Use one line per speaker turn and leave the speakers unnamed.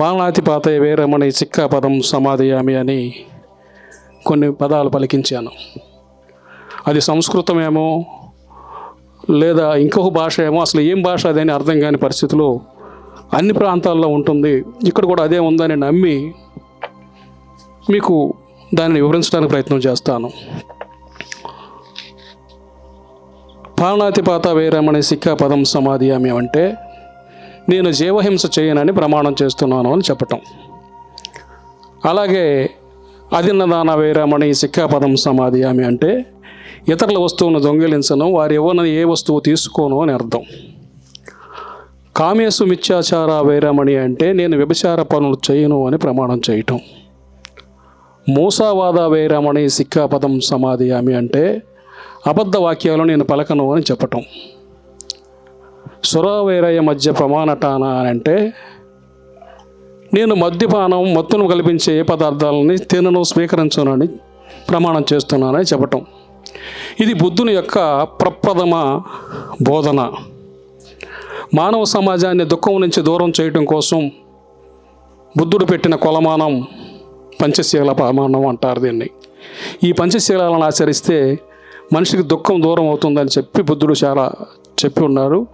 పాలనాతిపాతయ వేరమణి సిక్కాపదం సమాధియామి అని కొన్ని పదాలు పలికించాను. అది సంస్కృతమేమో లేదా ఇంకొక భాష ఏమో అసలు ఏం భాష అదని అర్థం కాని పరిస్థితిలో అన్ని ప్రాంతాల్లో ఉంటుంది. ఇక్కడ కూడా అదే ఉందని నమ్మి మీకు దానిని వివరించడానికి ప్రయత్నం చేస్తాను. పాలనాతిపాత వేరమణి సిక్కా పదం సమాధియామి అంటే నేను జీవహింస చేయనని ప్రమాణం చేస్తున్నాను అని చెప్పటం. అలాగే అదిన్నదాన వేరమణి సిక్కాపదం సమాధియామి అంటే ఇతరుల వస్తువును దొంగిలించను వారు ఇవ్వని ఏ వస్తువు తీసుకోను అని అర్థం. కామేశు మిథ్యాచార వైరమణి అంటే నేను వ్యభిచార పనులు చేయను అని ప్రమాణం చేయటం. మూసావాద వైరమణి సిక్కాపదం సమాధియామి అంటే అబద్ధ వాక్యాలు నేను పలకను అని చెప్పటం. సురావైరయ్య మధ్య ప్రమాణటాన అని అంటే నేను మద్యపానం మత్తును కల్పించే ఏ పదార్థాలని తినను స్వీకరించనని ప్రమాణం చేస్తున్నానని చెప్పటం. ఇది బుద్ధుని యొక్క ప్రప్రథమ బోధన. మానవ సమాజాన్ని దుఃఖం నుంచి దూరం చేయటం కోసం బుద్ధుడు పెట్టిన కొలమానం పంచశీల ప్రమాణం అంటారు దీన్ని. ఈ పంచశీలాలను ఆచరిస్తే మనిషికి దుఃఖం దూరం అవుతుందని చెప్పి బుద్ధుడు చాలా చెప్పి ఉన్నారు.